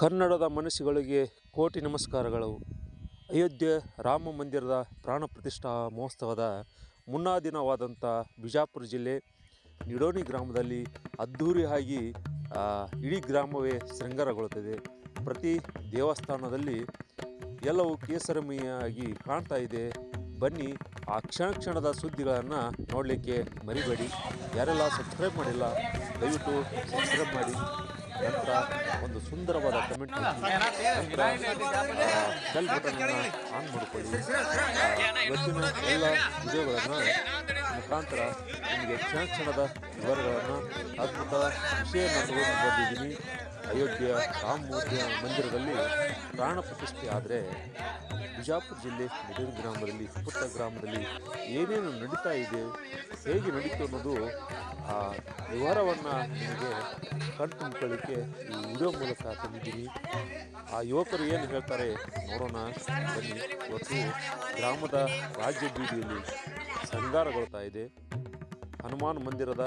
ಕನ್ನಡದ ಮನಸ್ಸುಗಳಿಗೆ ಕೋಟಿ ನಮಸ್ಕಾರಗಳು. ಅಯೋಧ್ಯೆ ರಾಮ ಮಂದಿರದ ಪ್ರಾಣ ಪ್ರತಿಷ್ಠಾ ಮಹೋತ್ಸವದ ಮುನ್ನಾ ದಿನವಾದಂಥ ಬಿಜಾಪುರ ಜಿಲ್ಲೆ ನಿಡೋಣಿ ಗ್ರಾಮದಲ್ಲಿ ಅದ್ಧೂರಿಯಾಗಿ ಇಡೀ ಗ್ರಾಮವೇ ಶೃಂಗಾರಗೊಳ್ಳುತ್ತದೆ. ಪ್ರತಿ ದೇವಸ್ಥಾನದಲ್ಲಿ ಎಲ್ಲವೂ ಕೇಸರಮಯಾಗಿ ಕಾಣ್ತಾ ಇದೆ. ಬನ್ನಿ, ಆ ಕ್ಷಣ ಕ್ಷಣದ ಸುದ್ದಿಗಳನ್ನು ನೋಡಲಿಕ್ಕೆ ಮರಿಬೇಡಿ. ಯಾರೆಲ್ಲ ಸಬ್ಸ್ಕ್ರೈಬ್ ಮಾಡಿಲ್ಲ, ದಯವಿಟ್ಟು ಸಬ್ಸ್ಕ್ರೈಬ್ ಮಾಡಿ. ನಂತರ ಒಂದು ಸುಂದರವಾದ ಕಮೆಂಟ್ ನಂತರ ಬೆಲ್ ಬಟನ್ ಆನ್ ಮಾಡಿಕೊಳ್ಳಿ ಇವತ್ತಿನ ಎಲ್ಲ ವಿಡಿಯೋಗಳನ್ನು ಮುಖಾಂತರ ನಿಮಗೆ ಕ್ಷಣ ಕ್ಷಣದ ವಿವರಗಳನ್ನು ಅದ್ಭುತ ವಿಷಯವನ್ನು ತಗೊಂಡು ಬಂದಿದ್ದೀನಿ ಅಯೋಧ್ಯೆಯ ರಾಮ ಮೂರ್ತಿಯ ಮಂದಿರದಲ್ಲಿ ಪ್ರಾಣ ಪ್ರತಿಷ್ಠೆ ಆದರೆ ಬಿಜಾಪುರ ಜಿಲ್ಲೆ ನಿಡೂರು ಗ್ರಾಮದಲ್ಲಿ ಪುಟ್ಟ ಗ್ರಾಮದಲ್ಲಿ ಏನೇನು ನಡೀತಾ ಇದೆ, ಹೇಗೆ ನಡೀತು ಅನ್ನೋದು ಆ ವಿವರವನ್ನು ನಿಮಗೆ ಕಣ್ತುಂಬಿಕೊಳ್ಳಿಕ್ಕೆ ಈ ವಿಡಿಯೋ ಮೂಲಕ ತಂದಿದ್ದೀನಿ. ಆ ಯುವಕರು ಏನು ಹೇಳ್ತಾರೆ ನೋಡೋಣ. ಬನ್ನಿ. ಇವತ್ತು ಗ್ರಾಮದ ರಾಜ್ಯ ಬೀದಿಯಲ್ಲಿ ಶೃಂಗಾರಗೊಳ್ತಾ ಇದೆ. ಹನುಮಾನ್ ಮಂದಿರದ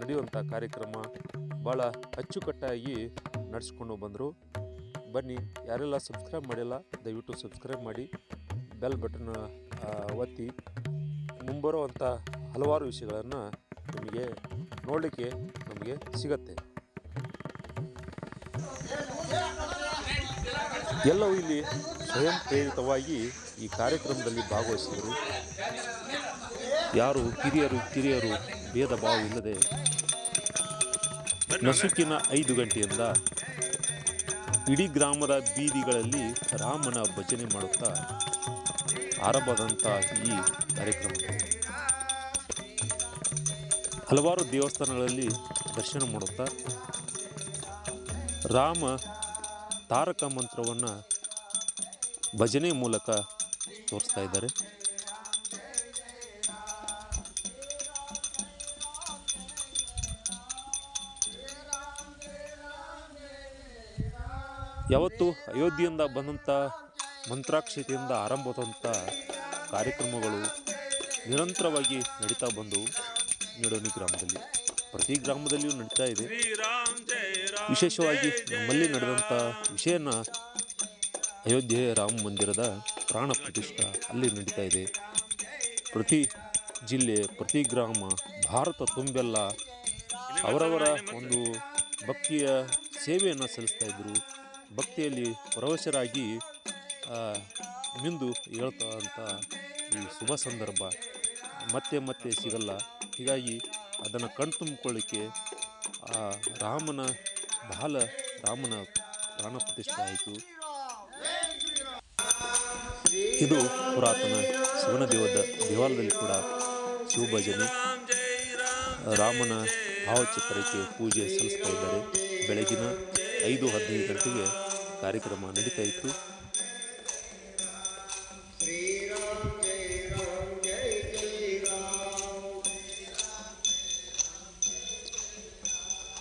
ನಡೆಯುವಂಥ ಕಾರ್ಯಕ್ರಮ ಭಾಳ ಅಚ್ಚುಕಟ್ಟಾಗಿ ನಡೆಸ್ಕೊಂಡು ಬಂದರು. ಬನ್ನಿ, ಯಾರೆಲ್ಲ ಸಬ್ಸ್ಕ್ರೈಬ್ ಮಾಡಿಲ್ಲ, ದಯವಿಟ್ಟು ಸಬ್ಸ್ಕ್ರೈಬ್ ಮಾಡಿ. ಬೆಲ್ ಬಟನ್ ಒತ್ತಿ. ಮುಂಬರುವಂಥ ಹಲವಾರು ವಿಷಯಗಳನ್ನು ನಿಮಗೆ ನೋಡಲಿಕ್ಕೆ ನಮಗೆ ಸಿಗತ್ತೆ. ಎಲ್ಲವೂ ಇಲ್ಲಿ ಸ್ವಯಂ ಪ್ರೇರಿತವಾಗಿ ಈ ಕಾರ್ಯಕ್ರಮದಲ್ಲಿ ಭಾಗವಹಿಸಿದರು. ಯಾರು ಹಿರಿಯರು, ಕಿರಿಯರು ಭೇದ ಭಾವ ಇಲ್ಲದೆ ನಸುಕಿನ ಐದು ಗಂಟೆಯಿಂದ ಇಡೀ ಗ್ರಾಮದ ಬೀದಿಗಳಲ್ಲಿ ರಾಮನ ಭಜನೆ ಮಾಡುತ್ತಾ ಆರಂಭದಂಥ ಈ ಕಾರ್ಯಕ್ರಮ. ಹಲವಾರು ದೇವಸ್ಥಾನಗಳಲ್ಲಿ ದರ್ಶನ ಮಾಡುತ್ತಾ ರಾಮ ತಾರಕ ಮಂತ್ರವನ್ನು ಭಜನೆ ಮೂಲಕ ತೋರಿಸ್ತಾ ಇದ್ದಾರೆ. ಯಾವತ್ತು ಅಯೋಧ್ಯೆಯಿಂದ ಬಂದಂಥ ಮಂತ್ರಾಕ್ಷತೆಯಿಂದ ಆರಂಭವಾದಂಥ ಕಾರ್ಯಕ್ರಮಗಳು ನಿರಂತರವಾಗಿ ನಡೀತಾ ಬಂದವು ನಿಡೋನಿ ಗ್ರಾಮದಲ್ಲಿ. ಪ್ರತಿ ಗ್ರಾಮದಲ್ಲಿಯೂ ನಡೀತಾ ಇದೆ. ವಿಶೇಷವಾಗಿ ನಮ್ಮಲ್ಲಿ ನಡೆದಂಥ ವಿಷಯನ ಅಯೋಧ್ಯೆ ರಾಮ ಮಂದಿರದ ಪ್ರಾಣ ಪ್ರತಿಷ್ಠ ಅಲ್ಲಿ ನಡೀತಾ ಇದೆ. ಪ್ರತಿ ಜಿಲ್ಲೆ, ಪ್ರತಿ ಗ್ರಾಮ, ಭಾರತ ತುಂಬೆಲ್ಲ ಅವರವರ ಒಂದು ಭಕ್ತಿಯ ಸೇವೆಯನ್ನು ಸಲ್ಲಿಸ್ತಾ ಇದ್ದರು ಭಕ್ತಿಯಲ್ಲಿ ಪರವಶರಾಗಿ ಮಿಂದು ಹೇಳ್ತಾ ಈ ಶುಭ ಸಂದರ್ಭ ಮತ್ತೆ ಮತ್ತೆ ಸಿಗಲ್ಲ. ಹೀಗಾಗಿ ಅದನ್ನು ಕಣ್ತುಂಬಿಕೊಳ್ಳಿಕ್ಕೆ, ಆ, ರಾಮನ ಬಾಲ ರಾಮನ ಪ್ರಾಣ ಪ್ರತಿಷ್ಠೆ ಆಯಿತು. ಇದು ಪುರಾತನ ಶಿವನ ದೇವದ ದೇವಾಲಯದಲ್ಲಿ ಕೂಡ ಶಿವಭಜನೆ ರಾಮನ ಭಾವಚಿತ್ರಕ್ಕೆ ಪೂಜೆ ಸಲ್ಲಿಸ್ತಾ ಇದ್ದಾರೆ. ಬೆಳಗಿನ ಐದು ಹದಿನೈದು ಗಂಟೆಗೆ ಕಾರ್ಯಕ್ರಮ ನಡೀತಾ ಇತ್ತು.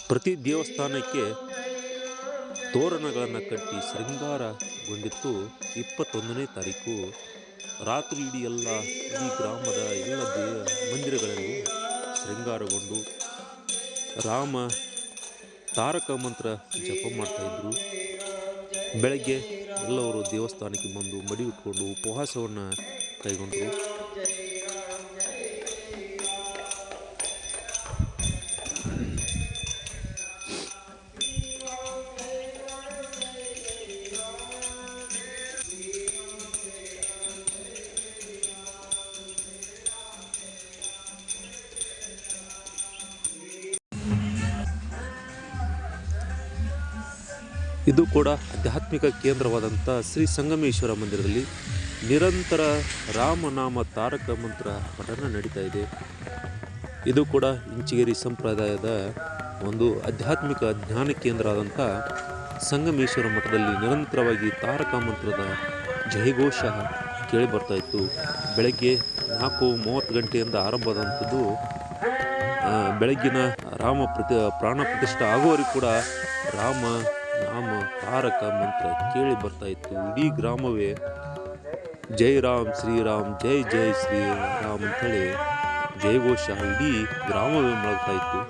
ಪ್ರತಿ ದೇವಸ್ಥಾನಕ್ಕೆ ತೋರಣಗಳನ್ನು ಕಟ್ಟಿ ಶೃಂಗಾರಗೊಂಡಿತ್ತು ಇಪ್ಪತ್ತೊಂದನೇ ತಾರೀಕು. ರಾತ್ರಿ ಇಡೀ ಎಲ್ಲ ಈ ಗ್ರಾಮದ ಎಲ್ಲ ದೇ ಮಂದಿರಗಳಲ್ಲಿ ಶೃಂಗಾರಗೊಂಡು ರಾಮ ತಾರಕ ಮಂತ್ರ ಜಪ ಮಾಡ್ತಾಯಿದ್ರು ಬೆಳಗ್ಗೆ ಎಲ್ಲವರು ದೇವಸ್ಥಾನಕ್ಕೆ ಬಂದು ಮಡಿ ಉಟ್ಕೊಂಡು ಉಪವಾಸವನ್ನು ಕೈಗೊಂಡರು. ಇದು ಕೂಡ ಆಧ್ಯಾತ್ಮಿಕ ಕೇಂದ್ರವಾದಂಥ ಶ್ರೀ ಸಂಗಮೇಶ್ವರ ಮಂದಿರದಲ್ಲಿ ನಿರಂತರ ರಾಮನಾಮ ತಾರಕ ಮಂತ್ರ ಪಠನ ನಡೀತಾ ಇದೆ. ಇದು ಕೂಡ ಇಂಚಿಗೇರಿ ಸಂಪ್ರದಾಯದ ಒಂದು ಆಧ್ಯಾತ್ಮಿಕ ಜ್ಞಾನ ಕೇಂದ್ರ ಆದಂಥ ಸಂಗಮೇಶ್ವರ ಮಠದಲ್ಲಿ ನಿರಂತರವಾಗಿ ತಾರಕ ಮಂತ್ರದ ಜಯಘೋಷ ಕೇಳಿ ಬರ್ತಾ ಇತ್ತು. ಬೆಳಗ್ಗೆ ನಾಲ್ಕು ಮೂವತ್ತು ಗಂಟೆಯಿಂದ ಆರಂಭದಂಥದ್ದು ಬೆಳಗ್ಗಿನ ರಾಮ ಪ್ರತಿ, ಪ್ರಾಣ ಪ್ರತಿಷ್ಠೆ ಆಗುವವರೆಗೂ ಕೂಡ ರಾಮ ನಾಮ, ತಾರಕ ಮಂತ್ರ ಕೇಳಿ ಬರ್ತಾ ಇತ್ತು. ಇಡೀ ಗ್ರಾಮವೇ ಜೈ ರಾಮ್ ಶ್ರೀರಾಮ್ ಜೈ ಜೈ ಶ್ರೀರಾಮ್ ಅಂಥೇಳಿ ಜಯಘೋಷ ಇಡೀ ಗ್ರಾಮವೇ ಮೊಳಗ್ತಾ ಇತ್ತು.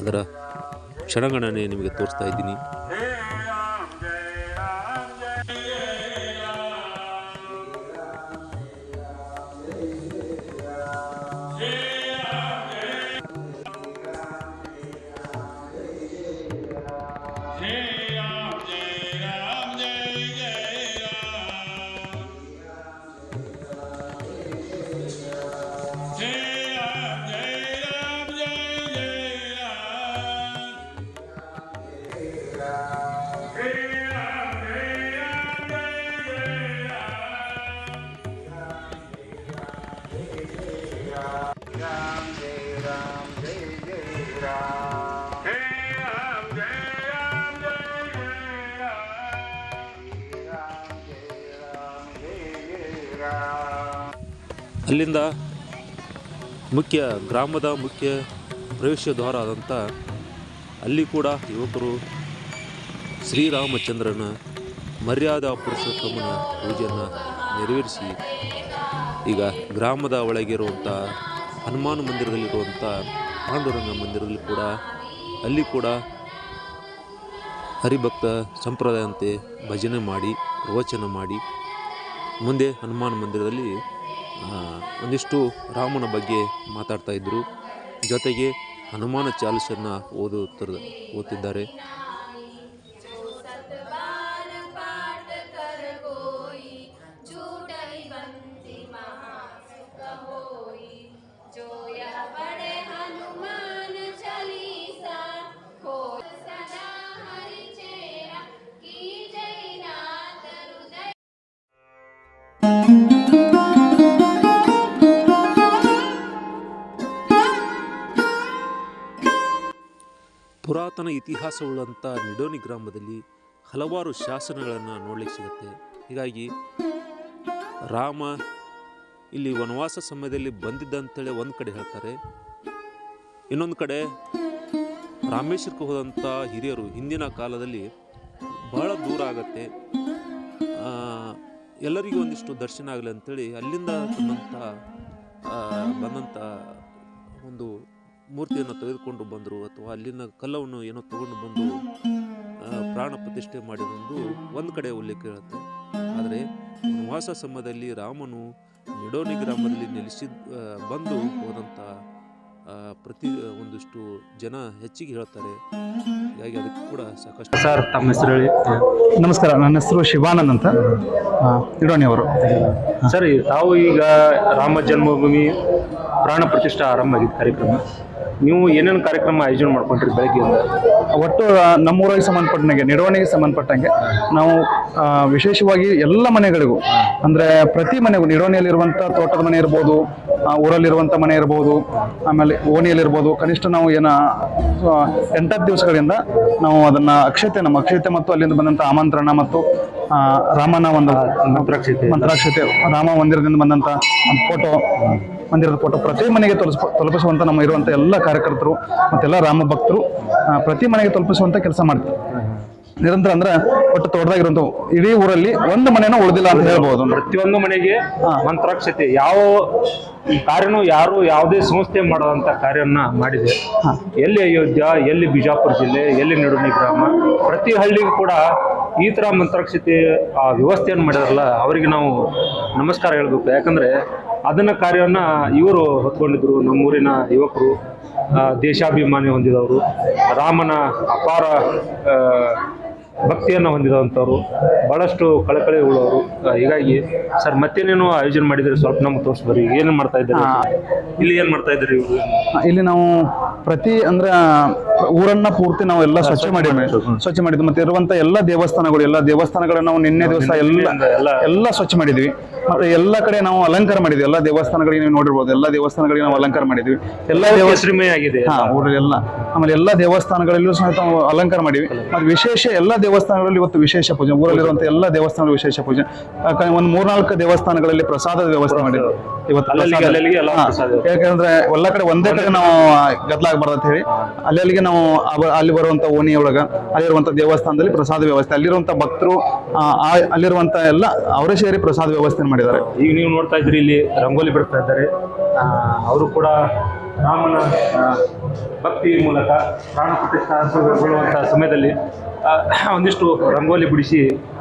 ಅದರ ಕ್ಷಣಗಣನೆ ನಿಮಗೆ ತೋರಿಸ್ತಾ ಇದ್ದೀನಿ. ಅಲ್ಲಿಂದ ಮುಖ್ಯ ಗ್ರಾಮದ ಮುಖ್ಯ ಪ್ರವೇಶ ದ್ವಾರ ಆದಂಥ ಅಲ್ಲಿ ಕೂಡ ಯುವಕರು ಶ್ರೀರಾಮಚಂದ್ರನ ಮರ್ಯಾದಾ ಪುರುಷೋತ್ತಮನ ಪೂಜೆಯನ್ನು ನೆರವೇರಿಸಿ ಈಗ ಗ್ರಾಮದ ಒಳಗಿರುವಂಥ ಹನುಮಾನ ಮಂದಿರದಲ್ಲಿರುವಂಥ ಪಾಂಡುರಂಗ ಮಂದಿರದಲ್ಲಿ ಕೂಡ ಅಲ್ಲಿ ಕೂಡ ಹರಿಭಕ್ತ ಸಂಪ್ರದಾಯಂತೆ ಭಜನೆ ಮಾಡಿ, ಪ್ರವಚನ ಮಾಡಿ, ಮುಂದೆ ಹನುಮಾನ್ ಮಂದಿರದಲ್ಲಿ ಒಂದಿಷ್ಟು ರಾಮನ ಬಗ್ಗೆ ಮಾತಾಡ್ತಾ ಇದ್ದರು ಜೊತೆಗೆ ಹನುಮಾನ ಚಾಲಿಸನ್ನು ಓದುತ್ತಿರ ಓದ್ತಿದ್ದಾರೆ. ಪುರಾತನ ಇತಿಹಾಸವುಳ್ಳಂಥ ನಿಡೋನಿ ಗ್ರಾಮದಲ್ಲಿ ಹಲವಾರು ಶಾಸನಗಳನ್ನು ನೋಡಲಿಕ್ಕೆ ಸಿಗುತ್ತೆ. ಹೀಗಾಗಿ ರಾಮ ಇಲ್ಲಿ ವನವಾಸ ಸಮಯದಲ್ಲಿ ಬಂದಿದ್ದ ಅಂತೇಳಿ ಒಂದು ಕಡೆ ಹೇಳ್ತಾರೆ. ಇನ್ನೊಂದು ಕಡೆ ರಾಮೇಶ್ವರಕ್ಕೆ ಹೋದಂಥ ಹಿರಿಯರು ಹಿಂದಿನ ಕಾಲದಲ್ಲಿ ಬಹಳ ದೂರ ಆಗತ್ತೆ. ಎಲ್ಲರಿಗೂ ಒಂದಿಷ್ಟು ದರ್ಶನ ಆಗಲಿ ಅಂತೇಳಿ ಅಲ್ಲಿಂದ ಬಂದಂಥ ಬಂದಂಥ ಒಂದು ಮೂರ್ತಿಯನ್ನು ತೆಗೆದುಕೊಂಡು ಬಂದರು ಅಥವಾ ಅಲ್ಲಿನ ಕಲ್ಲವನ್ನು ಏನೋ ತಗೊಂಡು ಬಂದು ಪ್ರಾಣ ಪ್ರತಿಷ್ಠೆ ಮಾಡಿದೊಂದು ಒಂದು ಕಡೆ ಉಲ್ಲೇಖ ಹೇಳುತ್ತೆ ಆದರೆ ವನವಾಸ ಸಮಯದಲ್ಲಿ ರಾಮನು ನಿಡೋನಿ ಗ್ರಾಮದಲ್ಲಿ ನೆಲೆಸಿದ ಬಂದು ಹೋದಂಥ ಪ್ರತಿ ಒಂದಿಷ್ಟು ಜನ ಹೆಚ್ಚಿಗೆ ಹೇಳ್ತಾರೆ. ಹೀಗಾಗಿ ಅದಕ್ಕೆ ಕೂಡ ಸಾಕಷ್ಟು ಸರ್ ತಮ್ಮ ಹೆಸರು ಹೇಳಿ. ನಮಸ್ಕಾರ ನನ್ನ ಹೆಸರು ಶಿವಾನಂದ್ ಅಂತ. ನಿಡೋನಿ ಅವರು. ಸರ್ ತಾವು ಈಗ ರಾಮ ಜನ್ಮಭೂಮಿ ಪ್ರಾಣ ಪ್ರತಿಷ್ಠಾ ಆರಂಭ ಆಗಿದ್ದು ಕಾರ್ಯಕ್ರಮ. ನೀವು ಏನೇನು ಕಾರ್ಯಕ್ರಮ ಆಯೋಜನೆ ಮಾಡ್ಕೊಂಡ್ರಿ ಬೆಳಗ್ಗೆಯಿಂದ ಒಟ್ಟು ನಮ್ಮ ನಮ್ಮೂರಿಗೆ ಸಂಬಂಧಪಟ್ಟಂಗೆ ನಿರ್ವಹಣೆಗೆ ಸಂಬಂಧಪಟ್ಟಂಗೆ ನಾವು ವಿಶೇಷವಾಗಿ ಎಲ್ಲ ಮನೆಗಳಿಗೂ ಅಂದರೆ ಪ್ರತಿ ಮನೆಗೂ ನಿರ್ವಹಣೆಯಲ್ಲಿರುವಂಥ ತೋಟದ ಮನೆ ಇರ್ಬೋದು ಊರಲ್ಲಿರುವಂಥ ಮನೆ ಇರ್ಬೋದು ಆಮೇಲೆ ಓಣಿಯಲ್ಲಿರ್ಬೋದು ಕನಿಷ್ಠ ನಾವು ಏನ ಎಂಟತ್ತು ದಿವಸಗಳಿಂದ ನಾವು ಅದನ್ನು ಅಕ್ಷತೆ ನಮ್ಮ ಅಕ್ಷತೆ ಮತ್ತು ಅಲ್ಲಿಂದ ಬಂದಂಥ ಆಮಂತ್ರಣ ಮತ್ತು ರಾಮನ ಒಂದು ಮಂತ್ರಾಕ್ಷತೆ. ಮಂತ್ರಾಕ್ಷತೆ ರಾಮ ಮಂದಿರದಿಂದ ಬಂದಂಥ ಒಂದು ಫೋಟೋ ಮಂದಿರದ ಫೋಟೋ ಪ್ರತಿ ಮನೆಗೆ ತಲುಪಿಸ್ ತಲುಪಿಸುವಂಥ ನಮ್ಮ ಇರುವಂಥ ಎಲ್ಲ ಕಾರ್ಯಕರ್ತರು ಮತ್ತೆಲ್ಲ ರಾಮ ಭಕ್ತರು ಪ್ರತಿ ಮನೆಗೆ ತಲುಪಿಸುವಂಥ ಕೆಲಸ ಮಾಡ್ತಾರೆ. ನಿರಂತರ ಅಂದ್ರೆ ಒಟ್ಟು ತೋಟದಾಗಿರುವಂತ ಇಡೀ ಊರಲ್ಲಿ ಒಂದು ಮನೇನ ಉಳಿದಿಲ್ಲ ಅಂತ ಹೇಳ್ಬೋದು. ಪ್ರತಿಯೊಂದು ಮನೆಗೆ ಮಂತ್ರಾಕ್ಷತೆ ಯಾವ ಕಾರ್ಯನೂ ಯಾರು ಯಾವುದೇ ಸಂಸ್ಥೆ ಮಾಡುವಂತ ಕಾರ್ಯವನ್ನ ಮಾಡಿದೆ. ಎಲ್ಲಿ ಅಯೋಧ್ಯ ಎಲ್ಲಿ ಬಿಜಾಪುರ ಜಿಲ್ಲೆ ಎಲ್ಲಿ ನಡುನಿ ಗ್ರಾಮ ಪ್ರತಿ ಹಳ್ಳಿಗೂ ಕೂಡ ಈ ಥರ ಮಂತ್ರಾಕ್ಷತೆ, ಆ ವ್ಯವಸ್ಥೆಯನ್ನು ಮಾಡಿದಾರಲ್ಲ, ಅವರಿಗೆ ನಾವು ನಮಸ್ಕಾರ ಹೇಳಬೇಕು. ಯಾಕಂದರೆ ಅದನ್ನ ಕಾರ್ಯವನ್ನು ಇವರು ಹೊತ್ಕೊಂಡಿದ್ರು. ನಮ್ಮೂರಿನ ಯುವಕರು ದೇಶಾಭಿಮಾನಿ ಹೊಂದಿದವರು. ರಾಮನ ಅಪಾರ ಭಕ್ತಿಯನ್ನು ಹೊಂದಿದಂಥವ್ರು ಭಾಳಷ್ಟು ಕಳಕಳಿ ಉಳ್ಳವರು ಹೀಗಾಗಿ ಸರ್ ಮತ್ತೇನೇನು ಆಯೋಜನೆ ಮಾಡಿದ್ರೆ ಸ್ವಲ್ಪ ನಮ್ಗೆ ತೋರಿಸ್ಬರಿ ಏನು ಮಾಡ್ತಾ ಇದ್ದಾರೆ? ಇಲ್ಲಿ ಏನು ಮಾಡ್ತಾ ಇದ್ದಾರೆ ಇವರು? ಇಲ್ಲಿ ನಾವು ಪ್ರತಿ ಅಂದ್ರೆ ಊರನ್ನ ಪೂರ್ತಿ ನಾವು ಎಲ್ಲ ಸ್ವಚ್ಛ ಮಾಡಿದ್ವಿ. ಸ್ವಚ್ಛ ಮಾಡಿದ್ವಿ ಮತ್ತೆ ಇರುವಂತ ಎಲ್ಲ ದೇವಸ್ಥಾನಗಳು ಎಲ್ಲ ದೇವಸ್ಥಾನಗಳನ್ನ ನಾವು ನಿನ್ನೆ ದಿವಸ ಎಲ್ಲ ಎಲ್ಲ ಸ್ವಚ್ಛ ಮಾಡಿದ್ವಿ. ಮತ್ತೆ ಎಲ್ಲ ಕಡೆ ನಾವು ಅಲಂಕಾರ ಮಾಡಿದ್ವಿ. ಎಲ್ಲ ದೇವಸ್ಥಾನಗಳಿಗೆ ನೀವು ನೋಡಿರ್ಬೋದು. ಎಲ್ಲ ದೇವಸ್ಥಾನಗಳಿಗೆ ನಾವು ಅಲಂಕಾರ ಮಾಡಿದ್ವಿ. ಎಲ್ಲ ಹೆಸರಿಮೆ ಆಗಿದೆ. ಹಾ ಊರಲ್ಲೆಲ್ಲ ಆಮೇಲೆ ಎಲ್ಲ ದೇವಸ್ಥಾನಗಳಲ್ಲೂ ಸಹಿತ ನಾವು ಅಲಂಕಾರ ಮಾಡಿವಿ ಮತ್ತೆ ವಿಶೇಷ ಎಲ್ಲ ದೇವಸ್ಥಾನಗಳಲ್ಲಿ ಇವತ್ತು ವಿಶೇಷ ಪೂಜೆ. ಊರಲ್ಲಿರುವಂತಹ ಎಲ್ಲ ದೇವಸ್ಥಾನಗಳು ವಿಶೇಷ ಪೂಜೆ. ಒಂದು ಮೂರ್ನಾಲ್ಕು ದೇವಸ್ಥಾನಗಳಲ್ಲಿ ಪ್ರಸಾದದ ವ್ಯವಸ್ಥೆ ಮಾಡಿದ್ರು ಇವತ್ತು ಅಲ್ಲಲ್ಲಿಗೆ ಎಲ್ಲ ಪ್ರಸಾದ. ಯಾಕಂದ್ರೆ ಎಲ್ಲ ಕಡೆ ಒಂದೇ ಕಡೆ ನಾವು ಗದ್ಲಾಗಬಾರ್ದು ಅಂತ ಹೇಳಿ ಅಲ್ಲಲ್ಲಿಗೆ ನಾವು ಅವ- ಅಲ್ಲಿ ಬರುವಂತ ಓಣಿ ಒಳಗ ಅಲ್ಲಿರುವಂತ ದೇವಸ್ಥಾನದಲ್ಲಿ ಪ್ರಸಾದ ವ್ಯವಸ್ಥೆ ಅಲ್ಲಿರುವಂತ ಭಕ್ತರು ಆ, ಆ- ಅಲ್ಲಿರುವಂತ ಎಲ್ಲ ಅವರೇ ಸೇರಿ ಪ್ರಸಾದ ವ್ಯವಸ್ಥೆ ಮಾಡಿದ್ದಾರೆ. ಈಗ ನೀವು ನೋಡ್ತಾ ಇದ್ರಿ ಇಲ್ಲಿ ರಂಗೋಲಿ ಬಿಡ್ತಾ ಇದ್ದಾರೆ. ಅವರು ಕೂಡ ರಾಮನ ಆ, ಭಕ್ತಿ ಮೂಲಕ ಪ್ರಾಣ ಪ್ರತಿಷ್ಠಾಗೊಳ್ಳುವಂಥ ಸಮಯದಲ್ಲಿ ಆ, ಒಂದಿಷ್ಟು ರಂಗೋಲಿ ಬಿಡಿಸಿ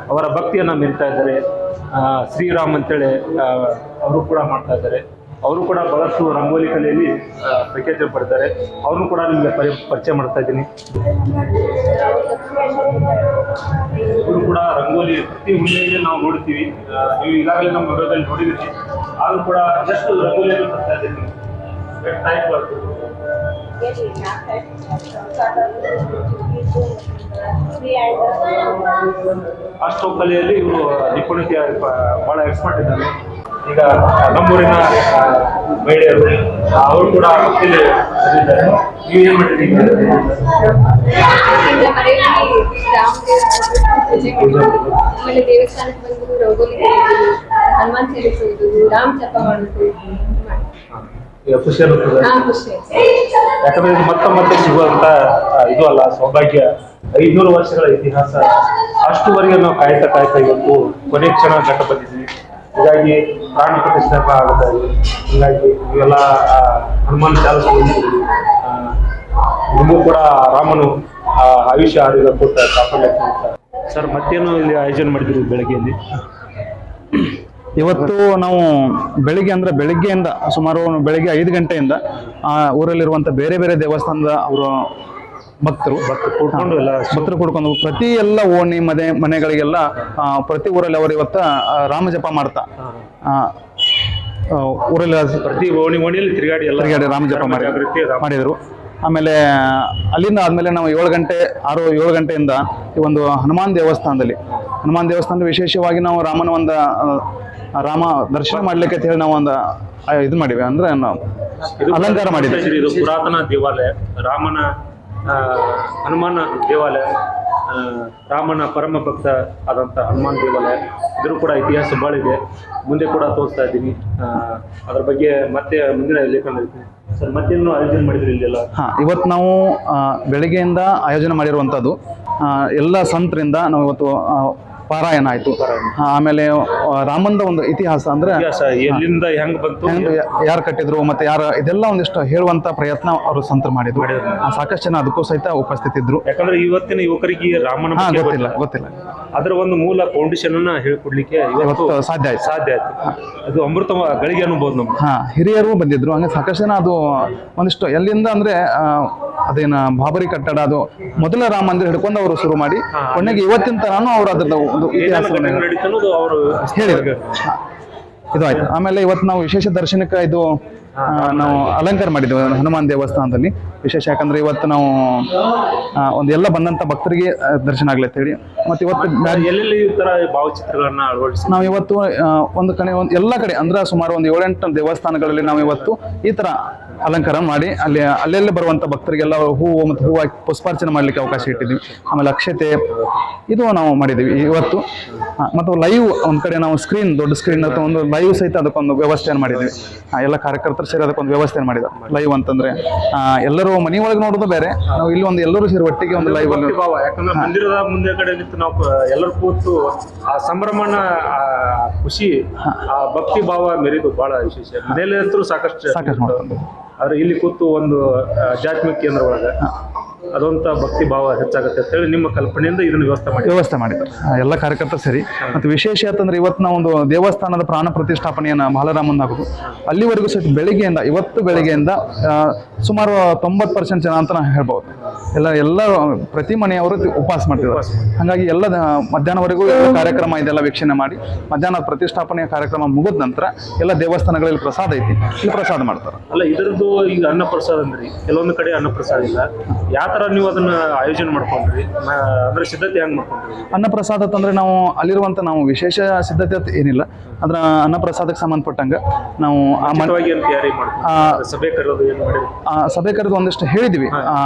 ಅವರ ಭಕ್ತಿಯನ್ನು ಮೆರಿತಾ ಇದ್ದಾರೆ. ಶ್ರೀರಾಮ್ ಅಂತೇಳಿ ಅವರು ಕೂಡ ಮಾಡ್ತಾ ಇದ್ದಾರೆ. ಅವರು ಕೂಡ ಬಹಳಷ್ಟು ರಂಗೋಲಿ ಕಲೆಯಲ್ಲಿ ಪ್ಯಾಕೇಜ್ ಪಡ್ತಾರೆ ಅವ್ರನ್ನು ಕೂಡ ನಿಮಗೆ ಪರಿ, ಪರಿಚಯ ಮಾಡ್ತಾ ಇದ್ದೀನಿ. ಇವರು ಕೂಡ ರಂಗೋಲಿ ಪ್ರತಿ ಹುಣ್ಣಿಮೆಗೆ ನಾವು ನೋಡ್ತೀವಿ. ನೀವು ಈಗಾಗಲೇ ನಮ್ಮ ವಿಡಿಯೋದಲ್ಲಿ ನೋಡಿದ್ದೀವಿ ಆದರೂ ಕೂಡ ಎಷ್ಟು ರಂಗೋಲಿಯನ್ನು ಬರ್ತಾ ಇದ್ದೀನಿ ಟೈಪ್ ಅಷ್ಟು ಕಲೆಯಲ್ಲಿ ಇವರು ನಿಪುಣತೆ ಬಹಳ ಎಕ್ಸ್ಪರ್ಟ್ ಇದ್ದಾರೆ. ಈಗ ನಮ್ಮೂರಿನ ಮಹಿಳೆಯರು ಅವರು ಕೂಡ ಇಲ್ಲಿ ಬಂದಿದ್ದಾರೆ. ನೀವು ಏನ್ ಮಾಡಿದ್ದೀರಿ ಇಲ್ಲ ಮನೆಯಲ್ಲಿ ರಾಮ ಪೂಜೆ ಮಾಡೋದು ಆಮೇಲೆ ದೇವಸ್ಥಾನಕ್ಕೆ ಬಂದು ರಂಗೋಲಿ ಹನುಮಾನ್ ಸೇರಿಸುವುದು ರಾಮ್ ಜಪ ಈಗ ಖುಷಿ ಅನ್ನಿಸ್ತದೆ. ಯಾಕಂದ್ರೆ ಇದು ಮತ್ತೆ ಮತ್ತೆ ಸಿಗುವಂತ ಇದು ಅಲ್ಲ ಸೌಭಾಗ್ಯ. ಐದ್ನೂರು ವರ್ಷಗಳ ಇತಿಹಾಸ. ಅಷ್ಟುವರೆಗೆ ನಾವು ಕಾಯ್ತಾ ಕಾಯ್ತಾ ಇವತ್ತು ಕೊನೆ ಕ್ಷಣ ಗಟ್ಟ ಬಂದಿದ್ವಿ ಹೀಗಾಗಿ ಪ್ರಾಣ ಪ್ರತಿಷ್ಠಾಪ ಆಗುತ್ತೆ. ಹೀಗಾಗಿ ಇವೆಲ್ಲ ಹನುಮಾನ್ ಚಾಲಿಸ ನಿಮಗೂ ಕೂಡ ರಾಮನು ಆ, ಆಯುಷ್ಯ ಆರೋಗ್ಯ ಕೊಟ್ಟ ಕಾಪಾಡಕ್ಕೆ ಅಂತ. ಸರ್ ಮತ್ತೇನು ಇಲ್ಲಿ ಆಯೋಜನೆ ಮಾಡಿದ್ರು ಬೆಳಗ್ಗೆಯಲ್ಲಿ? ಇವತ್ತು ನಾವು ಬೆಳಿಗ್ಗೆ ಅಂದ್ರೆ ಬೆಳಿಗ್ಗೆಯಿಂದ ಸುಮಾರು ಬೆಳಿಗ್ಗೆ ಐದು ಗಂಟೆಯಿಂದ ಆ ಊರಲ್ಲಿರುವಂಥ ಬೇರೆ ಬೇರೆ ದೇವಸ್ಥಾನದ ಅವರು ಭಕ್ತರು. ಭಕ್ತರು ಕೂಡ್ಕೊಂಡು ಎಲ್ಲ ಭಕ್ತರು ಕೂಡ್ಕೊಂಡು ಪ್ರತಿ ಎಲ್ಲ ಓಣಿ ಮನೆ ಮನೆಗಳಿಗೆಲ್ಲ ಪ್ರತಿ ಊರಲ್ಲಿ ಅವರು ಇವತ್ತು ರಾಮ ಜಪ ಮಾಡ್ತಾ. ಊರಲ್ಲಿ ಪ್ರತಿ ಓಣಿ ಓಣಿಯಲ್ಲಿ ತಿರುಗಾಡಿ ಎಲ್ಲ ತಿರುಗಾಡಿ ರಾಮ ಜಪ ಮಾಡಿ ಮಾಡಿದರು. ಆಮೇಲೆ ಅಲ್ಲಿಂದ ಆದಮೇಲೆ ನಾವು ಏಳು ಗಂಟೆ ಆರು ಏಳು ಗಂಟೆಯಿಂದ ಈ ಒಂದು ಹನುಮಾನ್ ದೇವಸ್ಥಾನದಲ್ಲಿ ಹನುಮಾನ್ ದೇವಸ್ಥಾನದ ವಿಶೇಷವಾಗಿ ನಾವು ರಾಮನ ಒಂದು ರಾಮ ದರ್ಶನ ಮಾಡ್ಲಿಕ್ಕೆ ಅಂತ ಹೇಳಿ ನಾವು ಒಂದು ಇದು ಮಾಡಿವಿ ಅಂದ್ರೆ ನಾವು ಅಲಂಕಾರ ಮಾಡಿದ್ವಿ. ಇದು ಪುರಾತನ ದೇವಾಲಯ ರಾಮನ ಹನುಮಾನ ದೇವಾಲಯ ರಾಮನ ಪರಮ ಭಕ್ತ ಆದಂಥ ಹನುಮಾನ್ ದೇವಾಲಯ. ಇದ್ರೂ ಕೂಡ ಇತಿಹಾಸ ಭಾಳ ಇದೆ. ಮುಂದೆ ಕೂಡ ತೋರಿಸ್ತಾ ಇದ್ದೀನಿ. ಅದ್ರ ಬಗ್ಗೆ ಮತ್ತೆ ಮುಂದಿನ ಲೇಖನ ಸರ್ ಮತ್ತೇನು ಆಯೋಜನೆ ಮಾಡಿದ್ರಿ ಇಲ್ಲೆಲ್ಲ? ಹಾಂ ಇವತ್ತು ನಾವು ಬೆಳಗ್ಗೆಯಿಂದ ಆಯೋಜನೆ ಮಾಡಿರುವಂಥದ್ದು. ಆ, ಎಲ್ಲ ಸಂತರಿಂದ ನಾವು ಇವತ್ತು ಪಾರಾಯಣ ಆಯ್ತು. ಆಮೇಲೆ ರಾಮಂದ ಒಂದು ಇತಿಹಾಸ ಅಂದ್ರೆ ಎಲ್ಲಿಂದ ಹೆಂಗ್ ಬಂತು? ಯಾರು ಕಟ್ಟಿದ್ರು ಮತ್ತೆ ಯಾರ ಇದೆಲ್ಲ ಒಂದಿಷ್ಟು ಹೇಳುವಂತ ಪ್ರಯತ್ನ ಅವರು ಸಂತರು ಮಾಡಿದ್ರು. ಸಾಕಷ್ಟು ಜನ ಅದಕ್ಕೂ ಸಹಿತ ಉಪಸ್ಥಿತಿದ್ರು. ಯಾಕಂದ್ರೆ ಇವತ್ತಿನ ಯುವಕರಿಗೆ ರಾಮನ ಗೊತ್ತಿಲ್ಲ. ಗೊತ್ತಿಲ್ಲ. ಅದರ ಒಂದು ಮೂಲ ಫೌಂಡೇಶನ್ ಅನ್ನ ಹೇಳ್ಕೊಡ್ಲಿಕ್ಕೆ ಇವತ್ತು ಸಾಧ್ಯ ಆಯ್ತು. ಸಾಧ್ಯ ಆಯ್ತು. ಅದು ಅಮೃತ ಗಳಿಗೆ ಅನ್ಬೋದು ನಮ್ಗೆ ಹಾ ಹಿರಿಯರು ಬಂದಿದ್ರು. ಹಂಗೆ ಸಾಕಷ್ಟು ಜನ ಅದು ಒಂದಿಷ್ಟು ಎಲ್ಲಿಂದ ಅಂದ್ರೆ ಅದೇನ ಬಾಬರಿ ಕಟ್ಟಡ ಅದು ಮೊದಲ ರಾಮ ಮಂದಿರ ಹಿಡ್ಕೊಂಡು ಅವರು ಶುರು ಮಾಡಿ ಕೊನೆಗೆ ಇವತ್ತಿನ ತನಾನು ಅವ್ರು ಅದ್ರದ್ದು ಒಂದು ಇತಿಹಾಸ ಹೇಳಿದ್ರು. ಇದು ಆಯ್ತು. ಆಮೇಲೆ ಇವತ್ತು ನಾವು ವಿಶೇಷ ದರ್ಶನಕ್ಕೆ ಇದು ನಾವು ಅಲಂಕಾರ ಮಾಡಿದ್ದೇವೆ ಹನುಮಾನ್ ದೇವಸ್ಥಾನದಲ್ಲಿ. ವಿಶೇಷ ಯಾಕಂದ್ರೆ ಇವತ್ತು ನಾವು ಒಂದು ಎಲ್ಲ ಬಂದಂತ ಭಕ್ತರಿಗೆ ದರ್ಶನ ಆಗ್ಲಿ ಹೇಳಿ. ಮತ್ತೆ ಇವತ್ತು ಭಾವಚಿತ್ರಗಳನ್ನ ನಾವು ಇವತ್ತು ಒಂದು ಕಡೆ ಒಂದು ಎಲ್ಲ ಕಡೆ ಅಂದ್ರೆ ಸುಮಾರು ಒಂದು ಏಳೆಂಟು ದೇವಸ್ಥಾನಗಳಲ್ಲಿ ನಾವು ಇವತ್ತು ಈ ತರ ಅಲಂಕಾರ ಮಾಡಿ ಅಲ್ಲಿ ಅಲ್ಲೆಲ್ಲ ಬರುವಂತ ಭಕ್ತರಿಗೆಲ್ಲ ಹೂವು ಮತ್ತು ಹೂವು ಹಾಕಿ ಪುಷ್ಪಾರ್ಚನೆ ಮಾಡ್ಲಿಕ್ಕೆ ಅವಕಾಶ ಇಟ್ಟಿದ್ವಿ ಆಮೇಲೆ ಅಕ್ಷತೆ ಇದು ನಾವು ಮಾಡಿದ್ದೀವಿ ಇವತ್ತು. ಮತ್ತು ಲೈವ್ ಒಂದ್ ಕಡೆ ನಾವು ಸ್ಕ್ರೀನ್ ದೊಡ್ಡ ಸ್ಕ್ರೀನ್ ಅಥವಾ ಒಂದು ಲೈವ್ ಸಹಿತ ಅದಕ್ಕೊಂದು ವ್ಯವಸ್ಥೆಯನ್ನು ಮಾಡಿದ್ವಿ ಎಲ್ಲ ಕಾರ್ಯಕರ್ತರು ಸೇರಿ ಅದಕ್ಕೊಂದು ವ್ಯವಸ್ಥೆ ಮಾಡಿದ್ದಾರೆ ಲೈವ್ ಅಂತಂದ್ರೆ ಎಲ್ಲರೂ ಮನೆ ಒಳಗೆ ನೋಡೋದು ಬೇರೆ. ನಾವು ಇಲ್ಲಿ ಒಂದು ಎಲ್ಲರೂ ಸೇರಿ ಒಟ್ಟಿಗೆ ಒಂದು ಲೈವ್ ಅಲ್ಲಿ ಯಾಕಂದ್ರೆ ಮಂದಿರದ ಮುಂದೆ ಕಡೆ ನಿಂತು ನಾವು ಎಲ್ಲರೂ ಕೂತು ಆ ಸಂಭ್ರಮನ ಖುಷಿ ಆ ಭಕ್ತಿ ಭಾವ ಮೆರೆದು ಬಹಳ ವಿಶೇಷ. ಮನೆಯಲ್ಲಿ ಅಂತೂ ಸಾಕಷ್ಟು ಸಾಕಷ್ಟು ಆದ್ರೆ ಇಲ್ಲಿ ಕೂತು ಒಂದು ಜಾತ್ಮಿಕ ಆಧ್ಯಾತ್ಮಿಕ ಕೇಂದ್ರ ಒಳಗೆ ಅದೊಂತ ಭಕ್ತಿ ಭಾವ ಹೆಚ್ಚಾಗುತ್ತೆ ಅಂತ ಹೇಳಿ ನಿಮ್ಮ ಕಲ್ಪನೆಯಿಂದ ಇದನ್ನ ವ್ಯವಸ್ಥೆ ಮಾಡಿ ವ್ಯವಸ್ಥೆ ಮಾಡಿದ್ದಾರೆ. ಎಲ್ಲ ಕಾರ್ಯಕರ್ತರು ಸರಿ. ಮತ್ತು ವಿಶೇಷ ಯಾತಂದ್ರೆ ಇವತ್ತು ನಾವು ಒಂದು ದೇವಸ್ಥಾನದ ಪ್ರಾಣ ಪ್ರತಿಷ್ಠಾಪನೆಯನ್ನು ಆಗೋದು ಅಲ್ಲಿವರೆಗೂ ಸಹಿತ ಬೆಳಿಗ್ಗೆಯಿಂದ ಇವತ್ತು ಬೆಳಿಗ್ಗೆಯಿಂದ ಸುಮಾರು ತೊಂಬತ್ತು ಪರ್ಸೆಂಟ್ ಜನ ಅಂತ ನಾವು ಹೇಳ್ಬೋದು. ಎಲ್ಲ ಎಲ್ಲ ಪ್ರತಿ ಮನೆಯವರು ಉಪವಾಸ ಮಾಡ್ತಿದ್ದಾರೆ. ಹಾಗಾಗಿ ಎಲ್ಲ ಮಧ್ಯಾಹ್ನವರೆಗೂ ಎಲ್ಲ ಕಾರ್ಯಕ್ರಮ ಇದೆಲ್ಲ ವೀಕ್ಷಣೆ ಮಾಡಿ ಮಧ್ಯಾಹ್ನ ಪ್ರತಿಷ್ಠಾಪನೆಯ ಕಾರ್ಯಕ್ರಮ ಮುಗಿದ ನಂತರ ಎಲ್ಲ ದೇವಸ್ಥಾನಗಳಲ್ಲಿ ಪ್ರಸಾದ ಐತಿ. ಇಲ್ಲಿ ಪ್ರಸಾದ ಮಾಡ್ತಾರೆ. ಅಲ್ಲ ಇದರದ್ದು ಈಗ ಅನ್ನ ಪ್ರಸಾದ ಅಂದ್ರಿ ಕೆಲವೊಂದು ಕಡೆ ಅನ್ನ ಪ್ರಸಾದ ಇಲ್ಲ. ಯಾವ ತರ ನೀವು ಅದನ್ನ ಆಯೋಜನೆ ಮಾಡ್ಕೊಂಡ್ರಿ? ಮ- ಅಂದ್ರೆ ಸಿದ್ಧತೆ ಹೆಂಗ್ ಮಾಡ್ಕೊಂಡ್ರಿ? ಅನ್ನಪ್ರಸಾದ ತಂದ್ರೆ ನಾವು ಅಲ್ಲಿರುವಂಥ ನಾವು ವಿಶೇಷ ಸಿದ್ಧತೆ ಅಂತ ಏನಿಲ್ಲ. ಅದರ ಅನ್ನಪ್ರಸಾದಕ್ಕೆ ಸಂಬಂಧಪಟ್ಟಂಗ ನಾವು ಆ ಮನ್ ಮುಂಚಿತವಾಗಿ ಏನು ತಯಾರಿ ಮಾಡ್ಕೊಂಡು ಸಭೆ ಕರೆಯೋದು ಏನು ಮಾಡಿರಿ ಆ ಸಭೆ ಕರೆದು ಒಂದಿಷ್ಟು ಹೇಳಿದ್ವಿ. ಆ,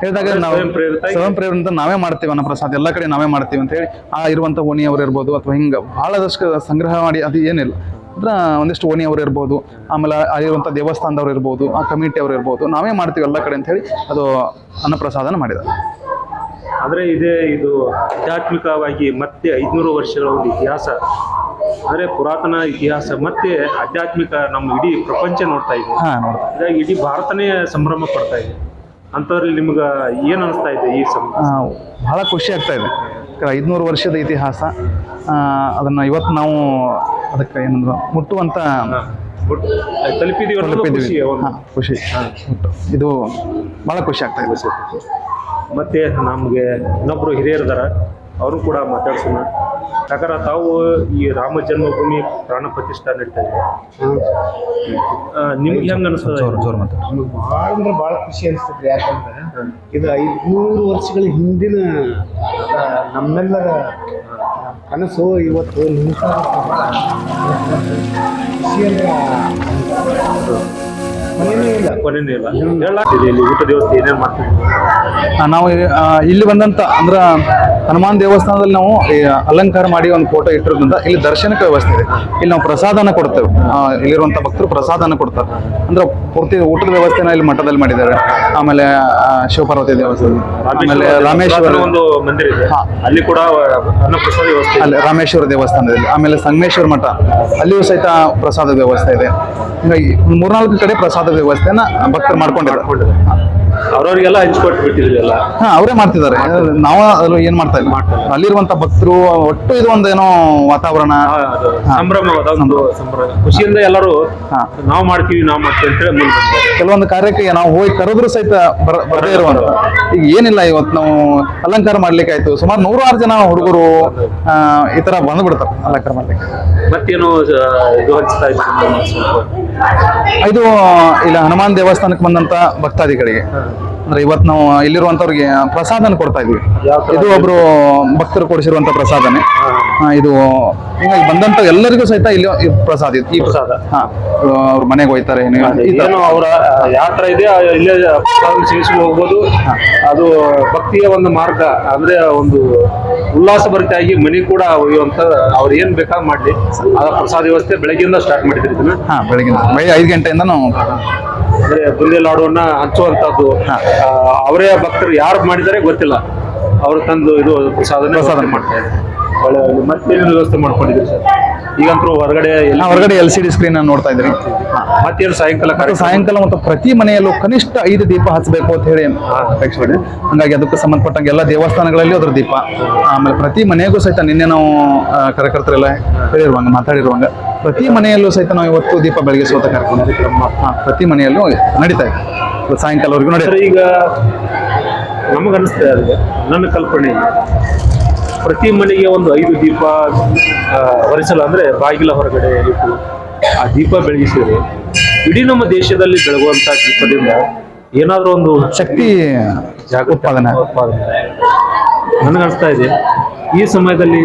ಹೇಳಿದಾಗ ನಾವು ಸ್ವಯಂ ಪ್ರೇರಿತ ಸ್ವಯಂ ಪ್ರೇರಿತ ನಾವೇ ಮಾಡ್ತೀವಿ ಅನ್ನಪ್ರಸಾದ. ಎಲ್ಲ ಕಡೆ ನಾವೇ ಮಾಡ್ತೀವಿ ಅಂತ ಹೇಳಿ ಆ ಇರುವಂತ ಓಣಿಯವರು ಇರ್ಬೋದು ಅಥವಾ ಹಿಂಗೆ ಬಹಳದಷ್ಟು ಸಂಗ್ರಹ ಮಾಡಿ ಅದು ಏನಿಲ್ಲ. ಅಂದ್ರೆ ಒಂದಿಷ್ಟು ಓಣಿಯವರು ಇರ್ಬೋದು ಆಮೇಲೆ ಅಲ್ಲಿರುವಂಥ ದೇವಸ್ಥಾನದವ್ರು ಇರ್ಬೋದು ಆ ಕಮಿಟಿ ಅವರು ಇರ್ಬೋದು ನಾವೇ ಮಾಡ್ತೀವಿ ಎಲ್ಲ ಕಡೆ ಅಂತೇಳಿ ಅದು ಅನ್ನಪ್ರಸಾದನ ಮಾಡಿದ್ದಾರೆ. ಆದರೆ ಇದೇ ಇದು ಆಧ್ಯಾತ್ಮಿಕವಾಗಿ ಮತ್ತೆ ಐದುನೂರು ವರ್ಷಗಳ ಒಂದು ಇತಿಹಾಸ. ಅಂದರೆ ಪುರಾತನ ಇತಿಹಾಸ ಮತ್ತೆ ಆಧ್ಯಾತ್ಮಿಕ ನಮ್ಮ ಇಡೀ ಪ್ರಪಂಚ ನೋಡ್ತಾ ಇದೆ. ಹಾಗಾಗಿ ಇಡೀ ಭಾರತನೇ ಸಂಭ್ರಮ ಪಡ್ತಾ ಇದೆ. ಅಂಥದ್ರಲ್ಲಿ ನಿಮ್ಗೆ ಏನು ಅನಿಸ್ತಾ ಇದೆ ಈ ಸಂ ಆ, ಬಹಳ ಖುಷಿ ಆಗ್ತಾ ಇದೆ. ಐದುನೂರು ವರ್ಷದ ಇತಿಹಾಸ ಅದನ್ನ ಇವತ್ತು ನಾವು ಅದಕ್ಕೆ ಏನಂದ್ರೆ ಮುಟ್ಟುವಂತ ತಲುಪಿದೀವಿ ಖುಷಿ ಒಂದು. ಖುಷಿ. ಇದು ಬಹಳ ಖುಷಿ ಆಗ್ತಾ ಇದೆ. ಮತ್ತೆ ನಮಗೆ ಇನ್ನೊಬ್ರು ಹಿರಿಯರಿದ್ದಾರೆ ಅವರು ಕೂಡ ಮಾತಾಡ್ಸೋಣ. ಯಾಕಂದ್ರೆ ತಾವು ಈ ರಾಮ ಜನ್ಮಭೂಮಿ ಪ್ರಾಣ ಪ್ರತಿಷ್ಠಾನ ನಡೀತಾ ಇದೆ. ನಿಮ್ಗೆ ಹೆಂಗ ಅನಿಸ್ತದೆ? ಜೋರು ಮಾತಾಡಿ. ನಮಗೆ ಭಾಳ ಅಂದ್ರೆ ಭಾಳ ಖುಷಿ ಅನಿಸ್ತದೆ. ಯಾಕಂದ್ರೆ ಇದು ಐದುನೂರು ವರ್ಷಗಳ ಹಿಂದಿನ ನಮ್ಮೆಲ್ಲರ ಕನಸು ಇವತ್ತು ನಿಂತ ಇಲ್ಲ ನಾವು ಇಲ್ಲಿ ಬಂದಂತ, ಅಂದ್ರ, ಹನುಮಾನ್ ದೇವಸ್ಥಾನದಲ್ಲಿ ನಾವು ಅಲಂಕಾರ ಮಾಡಿ ಒಂದು ಫೋಟೋ ಇಟ್ಟಿರೋದ್ರಿಂದ ಇಲ್ಲಿ ದರ್ಶನಕ್ಕೆ ವ್ಯವಸ್ಥೆ ಇದೆ. ಇಲ್ಲಿ ನಾವು ಪ್ರಸಾದನ ಕೊಡ್ತೇವೆ. ಇಲ್ಲಿರುವಂತ ಭಕ್ತರು ಪ್ರಸಾದನ ಕೊಡ್ತಾರೆ. ಅಂದ್ರೆ ಪೂರ್ತಿ ಊಟದ ವ್ಯವಸ್ಥೆನ ಇಲ್ಲಿ ಮಠದಲ್ಲಿ ಮಾಡಿದ್ದಾರೆ. ಆಮೇಲೆ ಶಿವಪಾರ್ವತಿ ದೇವಸ್ಥಾನ. ಆಮೇಲೆ ರಾಮೇಶ್ವರ. ಒಂದು ಮಂದಿರ ಇದೆ. ಅಲ್ಲಿ ಕೂಡ. ಅಲ್ಲಿ ರಾಮೇಶ್ವರ ದೇವಸ್ಥಾನದಲ್ಲಿ. ಆಮೇಲೆ ಸಂಗಮೇಶ್ವರ ಮಠ. ಅಲ್ಲಿಯೂ ಸಹಿತ ಪ್ರಸಾದ ವ್ಯವಸ್ಥೆ ಇದೆ. ಮೂರ್ನಾಲ್ಕು ಕಡೆ ಪ್ರಸಾದ ವ್ಯವಸ್ಥೆನ ಭಕ್ತರು ಮಾಡ್ಕೊಂಡಿದ್ದಾರೆ. ಹಂಚ್ಕೊಟ್ಟು ಬಿಟ್ಟಿದ್ರಿ ಎಲ್ಲ ಹಾ ಅವರೇ ಮಾಡ್ತಿದ್ದಾರೆ. ನಾವು ಅದ್ರ ಏನ್ ಮಾಡ್ತಾ ಇಲ್ಲ. ಅಲ್ಲಿರುವಂತ ಭಕ್ತರು ಒಟ್ಟು ಇದು ಒಂದೇನೋ ಏನೋ ವಾತಾವರಣ. ಸಂಭ್ರಮ ಖುಷಿಯಿಂದ ಎಲ್ಲರೂ. ನಾವು ಮಾಡ್ತೀವಿ ನಾವು ಮಾಡ್ತೀವಿ ಅಂತ ಹೇಳಿ ಕೆಲವೊಂದು ಕಾರ್ಯಕ್ಕೆ ನಾವು ಹೋಗಿ ಕರೆದ್ರು ಸಹಿತ ಬರ- ಬರದೇ ಇರುವಂತ. ಈಗ ಏನಿಲ್ಲ ಇವತ್ತು ನಾವು ಅಲಂಕಾರ ಮಾಡ್ಲಿಕ್ಕೆ ಆಯ್ತು. ಸುಮಾರು ನೂರಾರು ಜನ ಹುಡುಗರು ಈ ತರ ಬಂದು ಬಿಡ್ತಾರೆ ಅಲಂಕಾರ ಮಾಡ್ಲಿಕ್ಕೆ. ಮತ್ತೇನು ಇದು ಹಂಚ್ತಾ ಇದು ಇಲ್ಲ ಹನುಮಾನ್ ದೇವಸ್ಥಾನಕ್ಕೆ ಬಂದಂತ ಭಕ್ತಾದಿಗಳಿಗೆ. ಅಂದ್ರೆ ಇವತ್ತು ನಾವು ಇಲ್ಲಿರುವಂತವ್ರಿಗೆ ಪ್ರಸಾದನ ಕೊಡ್ತಾ ಇದೀವಿ. ಇದು ಒಬ್ರು ಭಕ್ತರು ಕೊಡಿಸಿರುವಂತ ಪ್ರಸಾದನೆ. ಇದು ಹಿಂಗಾಗಿ ಬಂದಂತ ಎಲ್ಲರಿಗೂ ಸಹಿತ ಇಲ್ಲಿ ಪ್ರಸಾದ ಇದು. ಈ ಪ್ರಸಾದ. ಹಾ ಅವ್ರ ಮನೆಗೆ ಹೋಯ್ತಾರೆ ಏನು ಅವರ ಯಾವ ತರ ಇದೆ ಇಲ್ಲೇ ಪ್ರಸಾದ ಸೇವಿಸ್ಕೊಂಡು ಹೋಗ್ಬೋದು. ಅದು ಭಕ್ತಿಯ ಒಂದು ಮಾರ್ಗ ಅಂದ್ರೆ ಒಂದು ಉಲ್ಲಾಸ ಭರಿತಾಗಿ ಮನೆ ಕೂಡ ಒಯ್ಯುವಂತ ಅವ್ರು ಏನ್ ಬೇಕಾದ್ ಮಾಡ್ಲಿ. ಆ ಪ್ರಸಾದ ವ್ಯವಸ್ಥೆ ಬೆಳಗ್ಗೆಯಿಂದ ಸ್ಟಾರ್ಟ್ ಮಾಡಿದ್ರಿ ಇದನ್ನ. ಹಾ ಬೆಳಿಗ್ಗೆ ಐದು ಗಂಟೆಯಿಂದ ನಾವು ಅಂದ್ರೆ ಬುಂದಿ ಲಾಡುವನ್ನ ಹಂಚುವಂತದ್ದು. ಅವರೇ ಭಕ್ತರು ಯಾರು ಮಾಡಿದ್ದಾರೆ ಗೊತ್ತಿಲ್ಲ. ಅವರು ತಂದು ಇದು ಸಾಧನೆ ಸಾಧನೆ ಮಾಡ್ತಾ ಇದ್ದಾರೆ ಒಳ್ಳೆ ಮತ್ತೇನು ವ್ಯವಸ್ಥೆ ಮಾಡ್ಕೊಂಡಿದ್ರು ಸರ್? ಈಗಂತೂ ಹೊರಗಡೆ ಎಲ್ಲ ಹೊರಗಡೆ ಎಲ್ ಸಿ ಡಿ ಸ್ಕ್ರೀನ್ ಅನ್ನು ನೋಡ್ತಾ ಇದ್ರಿ ಮತ್ತೆ ಸಾಯಂಕಾಲ ಕರೆ ಸಾಯಂಕಾಲ ಮತ್ತು ಪ್ರತಿ ಮನೆಯಲ್ಲೂ ಕನಿಷ್ಠ ಐದು ದೀಪ ಹಚ್ಚಬೇಕು ಅಂತ ಹೇಳಿ ಅಪೇಕ್ಷೆ ಇದೆ ಹಂಗಾಗಿ ಅದಕ್ಕೆ ಸಂಬಂಧಪಟ್ಟಂಗೆ ಎಲ್ಲ ದೇವಸ್ಥಾನಗಳಲ್ಲಿ ಅದ್ರ ದೀಪ. ಆಮೇಲೆ ಪ್ರತಿ ಮನೆಗೂ ಸಹಿತ ನಿನ್ನೆ ನಾವು ಕಾರ್ಯಕರ್ತರೆಲ್ಲ ಹೇಳಿರುವಂಗ ಮಾತಾಡಿರುವಂಗ. ಪ್ರತಿ ಮನೆಯಲ್ಲೂ ಸಹಿತ ನಾವು ಇವತ್ತು ದೀಪ ಬೆಳಗಿಸುವಂತ ಕಾರ್ಯಕ್ರಮ ಹಾ, ಪ್ರತಿ ಮನೆಯಲ್ಲೂ ನಡೀತಾ ಇದೆ. ಸಾಯಂಕಾಲವರೆಗೂ ಸರ್ ಈಗ ನಮಗೆ ಅನಿಸ್ತದೆ ಇದೆ ನನ್ನ ಕಲ್ಪನೆ ಪ್ರತಿ ಮನೆಗೆ ಒಂದು ಐದು ದೀಪ ಹೊರಿಸಲ್ಲ ಅಂದರೆ ಬಾಗಿಲ ಹೊರಗಡೆ ಇಟ್ಟು ಆ ದೀಪ ಬೆಳಗಿಸಿದ್ರೆ ಇಡೀ ನಮ್ಮ ದೇಶದಲ್ಲಿ ಬೆಳಗುವಂತ ದೀಪದಿಂದ ಏನಾದರೂ ಒಂದು ಶಕ್ತಿ ಉತ್ಪಾದನೆ. ಉತ್ಪಾದನೆ. ನನಗನ್ನಿಸ್ತಾ ಇದೆ ಈ ಸಮಯದಲ್ಲಿ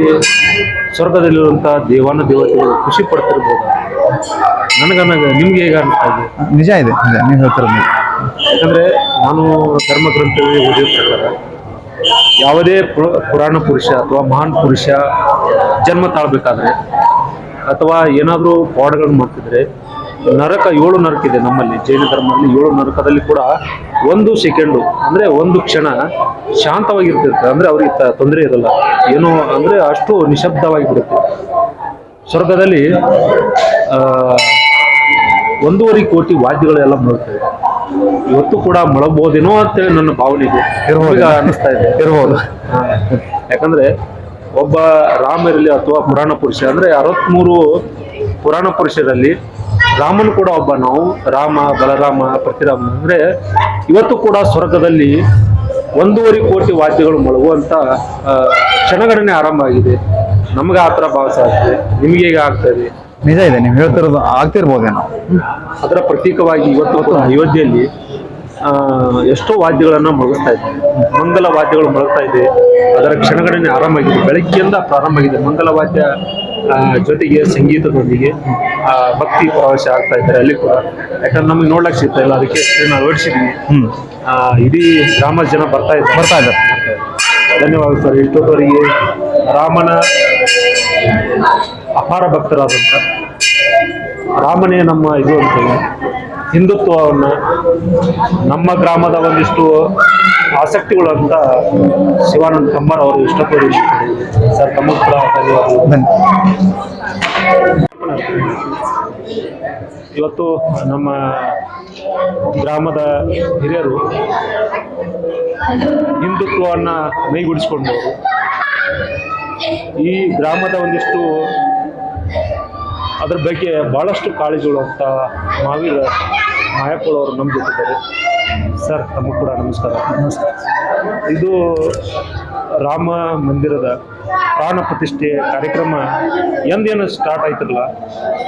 ಸ್ವರ್ಗದಲ್ಲಿರುವಂತಹ ದೇವಾನ ದೇವತೆಗಳು ಖುಷಿ ಪಡ್ತಿರ್ಬೋದು. ನನಗನ್ನ ನಿಮ್ಗೆ ಹೇಗೆ ಅನಿಸ್ತಾ ಇದೆ? ನಿಜ ಇದೆ ನಿಜ. ನೀವು ಹೇಳ್ತಾರ ಯಾಕಂದ್ರೆ ನಾನು ಧರ್ಮ ಗ್ರಂಥಗಳಿಗೆ ಓದಿದ ಪ್ರಕಾರ ಯಾವುದೇ ಪುರ- ಪುರಾಣ ಪುರುಷ ಅಥವಾ ಮಹಾನ್ ಪುರುಷ ಜನ್ಮ ತಾಳ್ಬೇಕಾದ್ರೆ ಅಥವಾ ಏನಾದರೂ ಪಾಡ್ಗಳನ್ನು ಮಾಡ್ತಿದ್ರೆ ನರಕ ಏಳು ನರಕ ಇದೆ ನಮ್ಮಲ್ಲಿ ಜೈನ ಧರ್ಮದಲ್ಲಿ ಏಳು ನರಕದಲ್ಲಿ ಕೂಡ ಒಂದು ಸೆಕೆಂಡು ಅಂದ್ರೆ ಒಂದು ಕ್ಷಣ ಶಾಂತವಾಗಿರ್ತಿರ್ತದೆ ಅಂದ್ರೆ ಅವ್ರಿಗೆ ತ- ತೊಂದರೆ ಇರಲ್ಲ. ಏನೋ ಅಂದರೆ ಅಷ್ಟು ನಿಶಬ್ದವಾಗಿ ಬಿಡುತ್ತೆ. ಸ್ವರ್ಗದಲ್ಲಿ ಒಂದೂವರೆ ಕೋಟಿ ವಾದ್ಯಗಳೆಲ್ಲ ಮೊಳಗ್ತವೆ ಇವತ್ತು ಕೂಡ ಮೊಳಗ್ಬೋದೇನೋ ಅಂತೇಳಿ ನನ್ನ ಭಾವನೆ ಇದೆ. ಅನ್ನಿಸ್ತಾ ಇದೆ. ಇರ್ಬೋದು. ಹಾ. ಯಾಕಂದ್ರೆ ಒಬ್ಬ ರಾಮ ಇರಲಿ ಅಥವಾ ಪುರಾಣ ಪುರುಷ ಅಂದ್ರೆ ಅರವತ್ಮೂರು ಪುರಾಣ ಪುರುಷರಲ್ಲಿ ರಾಮನ್ ಕೂಡ ಒಬ್ಬ ನಾವು ರಾಮ ಬಲರಾಮ ಪ್ರತಿರಾಮ ಅಂದರೆ ಇವತ್ತು ಕೂಡ ಸ್ವರ್ಗದಲ್ಲಿ ಒಂದೂವರೆ ಕೋಟಿ ವಾದ್ಯಗಳು ಮೊಳಗುವಂಥ ಕ್ಷಣಗಣನೆ ಆರಂಭ ಆಗಿದೆ. ನಮ್ಗೆ ಆ ಥರ ಭಾವಸ ಆಗ್ತದೆ ನಿಮ್ಗೆ ಹೇಗೆ ಆಗ್ತಾ ಇದೆ? ನಿಜ ಇದೆ ನೀವು ಹೇಳ್ತಿರೋದು ಆಗ್ತಿರ್ಬೋದೇನೋ. ಅದರ ಪ್ರತೀಕವಾಗಿ ಇವತ್ತು ಮತ್ತು ಅಯೋಧ್ಯೆಯಲ್ಲಿ ಎಷ್ಟೋ ವಾದ್ಯಗಳನ್ನು ಮೊಳಗಿಸ್ತಾ ಇದೆ. ಮಂಗಲ ವಾದ್ಯಗಳು ಮೊಳಗ್ತಾ ಇದೆ. ಅದರ ಕ್ಷಣಗಣನೆ ಆರಂಭ ಆಗಿದೆ. ಬೆಳಗ್ಗೆಯಿಂದ ಪ್ರಾರಂಭ ಆಗಿದೆ. ಮಂಗಲ ವಾದ್ಯ ಜೊತೆಗೆ ಸಂಗೀತದೊಂದಿಗೆ ಆ, ಭಕ್ತಿ ಪ್ರವಾಸ ಆಗ್ತಾ ಇದ್ದಾರೆ. ಅಲ್ಲಿ ಕೂಡ. ಯಾಕಂದ್ರೆ ನಮ್ಗೆ ನೋಡ್ಲಕ್ಕೆ ಸಿಗ್ತಾ ಇಲ್ಲ. ಅದಕ್ಕೆ ನಾವು ಓಡಿಸಿದ್ವಿ. ಇಡೀ ಗ್ರಾಮದ ಜನ ಬರ್ತಾ ಇದ್ದಾರೆ. ಬರ್ತಾ ಇದ್ದಾರೆ. ಧನ್ಯವಾದ ಸರ್. ಇಷ್ಟೊತ್ತವರಿಗೆ ರಾಮನ ಅಪಾರ ಭಕ್ತರಾದಂಥ ರಾಮನೇ ನಮ್ಮ ಇದು ಅಂತೇಳಿ ಹಿಂದುತ್ವವನ್ನು ನಮ್ಮ ಗ್ರಾಮದ ಒಂದಿಷ್ಟು ಆಸಕ್ತಿಗಳು ಅಂತ ಶಿವಾನಂದ ಕಂಬಾರ್ ಅವರು ಇಷ್ಟಪಡಿ ಸರ್ ತಮ್ಮ ಇವತ್ತು ನಮ್ಮ ಗ್ರಾಮದ ಹಿರಿಯರು ಹಿಂದುತ್ವವನ್ನು ಮೈಗೂಡಿಸ್ಕೊಂಡವರು. ಈ ಗ್ರಾಮದ ಒಂದಿಷ್ಟು ಅದ್ರ ಬಗ್ಗೆ ಬಹಳಷ್ಟು ಕಾಳಜಿಗಳು ಅಂತ ಮಾವೀರ ಮಾಯಪ್ಪಳವರು ಅವರು ಜೊತೆದ್ದಾರೆ ಸರ್, ತಮಗೂ ಕೂಡ ನಮಸ್ಕಾರ. ನಮಸ್ಕಾರ ಇದು ರಾಮ ಮಂದಿರದ ಪ್ರಾಣ ಪ್ರತಿಷ್ಠೆ ಕಾರ್ಯಕ್ರಮ ಎಂದೇನು ಸ್ಟಾರ್ಟ್ ಆಯ್ತಲ್ಲ,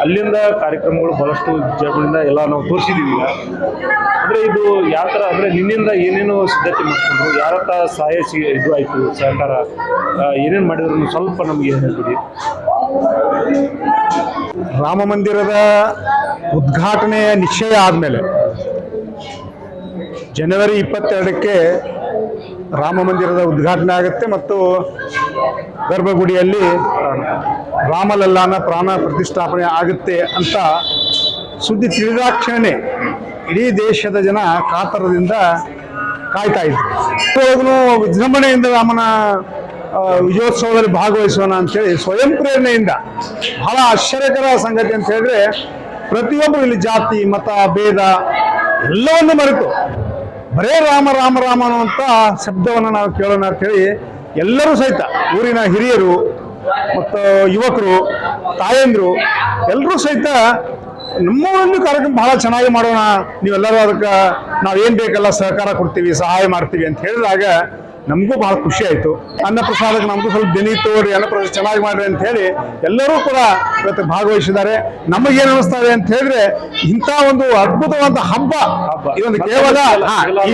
ಅಲ್ಲಿಂದ ಕಾರ್ಯಕ್ರಮಗಳು ಬಹಳಷ್ಟು ಜಾಗಗಳಿಂದ ಎಲ್ಲ ನಾವು ತೋರಿಸಿದ್ದೀವಿ ಅಂದರೆ ಇದು ಯಾವ ಥರ ಅಂದರೆ ನಿನ್ನಿಂದ ಏನೇನು ಸಿದ್ಧತೆ ಮಾಡ್ಕೊಂಡ್ರು ಯಾರ ಸಹಾಯ ಸಿ, ಇದು ಆಯಿತು, ಸಹಕಾರ ಏನೇನು ಮಾಡಿದ್ರು ಸ್ವಲ್ಪ ನಮಗೆ ಹೇಳ್ಬಿಡಿ. ರಾಮ ಮಂದಿರದ ಉದ್ಘಾಟನೆಯ ನಿಶ್ಚಯ ಆದಮೇಲೆ ಜನವರಿ ಇಪ್ಪತ್ತೆರಡಕ್ಕೆ ರಾಮ ಮಂದಿರದ ಉದ್ಘಾಟನೆ ಆಗುತ್ತೆ ಮತ್ತು ಗರ್ಭಗುಡಿಯಲ್ಲಿ ರಾಮಲಲ್ಲಾನ ಪ್ರಾಣ ಪ್ರತಿಷ್ಠಾಪನೆ ಆಗುತ್ತೆ ಅಂತ ಸುದ್ದಿ ತಿಳಿದಾಕ್ಷಣೆ ಇಡೀ ದೇಶದ ಜನ ಕಾತರದಿಂದ ಕಾಯ್ತಾ ಇದ್ರು. ವಿಜೃಂಭಣೆಯಿಂದ ರಾಮನ ವಿಜಯೋತ್ಸವದಲ್ಲಿ ಭಾಗವಹಿಸೋಣ ಅಂತೇಳಿ ಸ್ವಯಂ ಪ್ರೇರಣೆಯಿಂದ ಬಹಳ ಆಶ್ಚರ್ಯಕರ ಸಂಗತಿ ಅಂತ ಹೇಳಿದ್ರೆ ಪ್ರತಿಯೊಬ್ಬರು ಇಲ್ಲಿ ಜಾತಿ, ಮತ, ಭೇದ ಎಲ್ಲವನ್ನು ಮರೆತು ಬರೇ ರಾಮ ರಾಮ ರಾಮ ಅನ್ನುವಂಥ ಶಬ್ದವನ್ನು ನಾವು ಕೇಳೋಣ ಅಂತೇಳಿ ಎಲ್ಲರೂ ಸಹಿತ ಊರಿನ ಹಿರಿಯರು ಮತ್ತು ಯುವಕರು, ತಾಯಂದರು ಎಲ್ಲರೂ ಸಹಿತ ನಮ್ಮ ಒಂದು ಕಾರ್ಯಕ್ರಮ ಬಹಳ ಚೆನ್ನಾಗಿ ಮಾಡೋಣ. ನೀವೆಲ್ಲರೂ ಅದಕ್ಕೆ ನಾವೇನು ಬೇಕೆಲ್ಲ ಸಹಕಾರ ಕೊಡ್ತೀವಿ, ಸಹಾಯ ಮಾಡ್ತೀವಿ ಅಂತ ಹೇಳಿದಾಗ ನಮಗೂ ಬಹಳ ಖುಷಿ ಆಯಿತು. ಅನ್ನ ಪ್ರಸಾದಕ್ಕೆ ನಮಗೂ ಸ್ವಲ್ಪ ದಿನ ತೋರಿ ಅನ್ನ ಪ್ರಸಾದ ಚೆನ್ನಾಗಿ ಮಾಡ್ರಿ ಅಂತ ಹೇಳಿ ಎಲ್ಲರೂ ಕೂಡ ಇವತ್ತು ಭಾಗವಹಿಸಿದ್ದಾರೆ. ನಮಗೇನು ಅನಿಸ್ತಾ ಇದೆ ಅಂತ ಹೇಳಿದ್ರೆ ಇಂಥ ಒಂದು ಅದ್ಭುತವಾದ ಹಬ್ಬ ಇದೊಂದು ಕೇವಲ